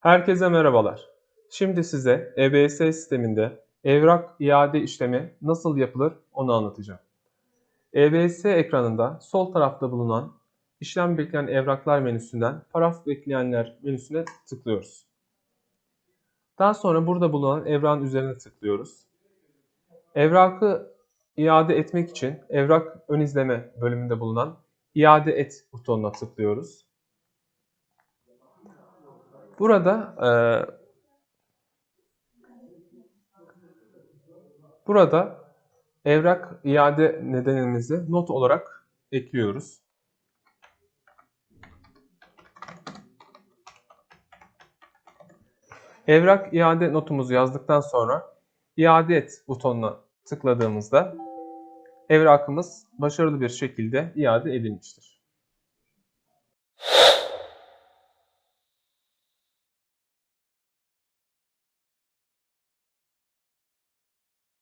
Herkese merhabalar. Şimdi size EBS sisteminde evrak iade işlemi nasıl yapılır onu anlatacağım. EBS ekranında sol tarafta bulunan işlem bekleyen evraklar menüsünden paraf bekleyenler menüsüne tıklıyoruz. Daha sonra burada bulunan evrağın üzerine tıklıyoruz. Evrakı iade etmek için evrak ön izleme bölümünde bulunan iade et butonuna tıklıyoruz. Burada eee, burada evrak iade nedenimizi not olarak ekliyoruz. Evrak iade notumuzu yazdıktan sonra iade et butonuna tıkladığımızda evrakımız başarılı bir şekilde iade edilmiştir.